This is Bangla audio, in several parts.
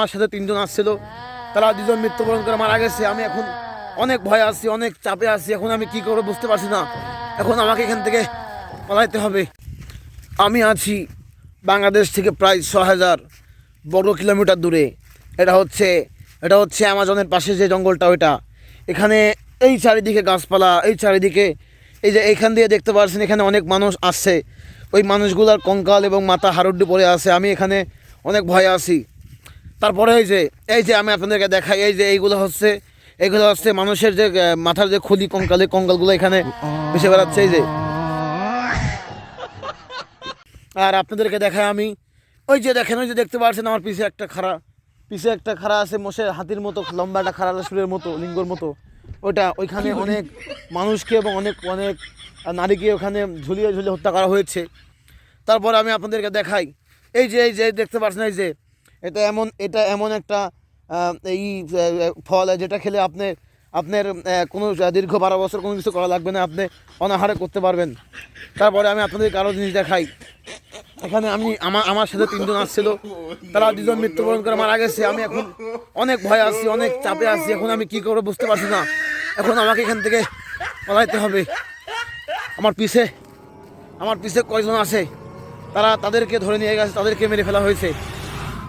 আমার সাথে তিনজন আসছিল, তারা দুজন মৃত্যুবরণ করে মারা গেছে। আমি এখন অনেক ভয় আছি, অনেক চাপে আছি। এখন আমি কি করব বুঝতে পারছি না। এখন আমাকে এখান থেকে পালাইতে হবে। আমি আছি বাংলাদেশ থেকে প্রায় ছ হাজার বর্গ কিলোমিটার দূরে। এটা হচ্ছে এটা হচ্ছে অ্যামাজনের পাশে যে জঙ্গলটা, ওইটা। এখানে এই চারিদিকে গাছপালা, এই চারিদিকে, এই যে এইখান দিয়ে দেখতে পাচ্ছেন এখানে অনেক মানুষ আসছে ওই মানুষগুলোর কঙ্কাল এবং মাথা হারুড্ডি পড়ে আছে। আমি এখানে অনেক ভয়ে আছি। তারপরে এই যে এই যে আমি আপনাদেরকে দেখাই, এই যে এইগুলো হচ্ছে এইগুলো হচ্ছে মানুষের যে মাথার যে খুলি কঙ্কালে, কঙ্কালগুলো এখানে ভেসে বেড়াচ্ছে, এই যে। আর আপনাদেরকে দেখাই আমি, ওই যে দেখেন, ওই যে দেখতে পাচ্ছেন আমার পিছে একটা খাড়া, পিছে একটা খাড়া আছে মোষের হাতির মতো, লম্বা একটা খাড়া সুরের মতো, লিঙ্গর মতো। ওইটা, ওইখানে অনেক মানুষকে এবং অনেক অনেক নারীকে ওখানে ঝুলিয়ে ঝুলিয়ে হত্যা করা হয়েছে। তারপর আমি আপনাদেরকে দেখাই, এই যে এই যে, দেখতে পাচ্ছেন, এই যে এটা এমন এটা এমন একটা এই ফল যেটা খেলে আপনি আপনার কোনো দীর্ঘ বারো বছর কোনো কিছু করা লাগবে না, আপনি অনাহারে করতে পারবেন। তারপরে আমি আপনাদেরকে আরও জিনিস দেখাই। এখানে আমি আমার আমার সাথে তিনজন আসছিল। তারা দুজন মৃত্যুবরণ করে মারা গেছে। আমি এখন অনেক ভয় আছি, অনেক চাপে আছি। এখন আমি কি করব বুঝতে পারছি না। এখন আমাকে এখান থেকে পালাইতে হবে। আমার পিছে আমার পিছে কয়জন আছে? তারা তাদেরকে ধরে নিয়ে গেছে, তাদেরকে মেরে ফেলা হয়েছে।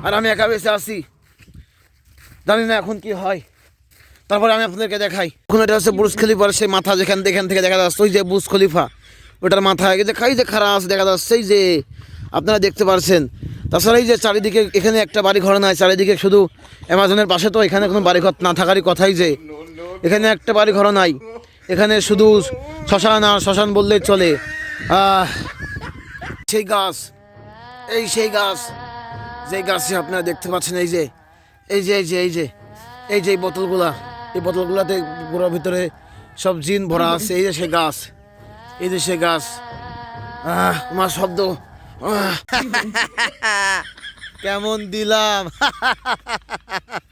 আর আমি একা বেঁচে আছি। জানি না এখন কি হয়। তারপরে আমি আপনাদেরকে দেখাই। এখন এটা হচ্ছে বুর্জ খলিফার সেই মাথা যেখান এখান থেকে দেখা যাচ্ছে, ওই যে বুর্জ খলিফা। ওটার মাথা যে খাই যে খারাপ আছে, দেখা যাচ্ছে এই যে আপনারা দেখতে পারছেন। তাছাড়া এই যে চারিদিকে এখানে একটা বাড়ি ঘর নাই, চারিদিকে শুধু অ্যামাজনের পাশে তো এখানে কোনো বাড়ি ঘর না থাকারই কথাই যে, এখানে একটা বাড়ি ঘর নাই। এখানে শুধু শ্মশান আর শ্মশান বললেই চলে। সেই গাছ, এই সেই গাছ। যে গাছে আপনারা দেখতে পাচ্ছেন, এই যে এই যে এই যে এই যে এই যে বোতলগুলা, এই বোতলগুলাতে পুরোর ভিতরে সব জিন ভরা আছে, এই যে সে গাছ, এই যে সে গাছ। আমার শব্দ কেমন দিলাম?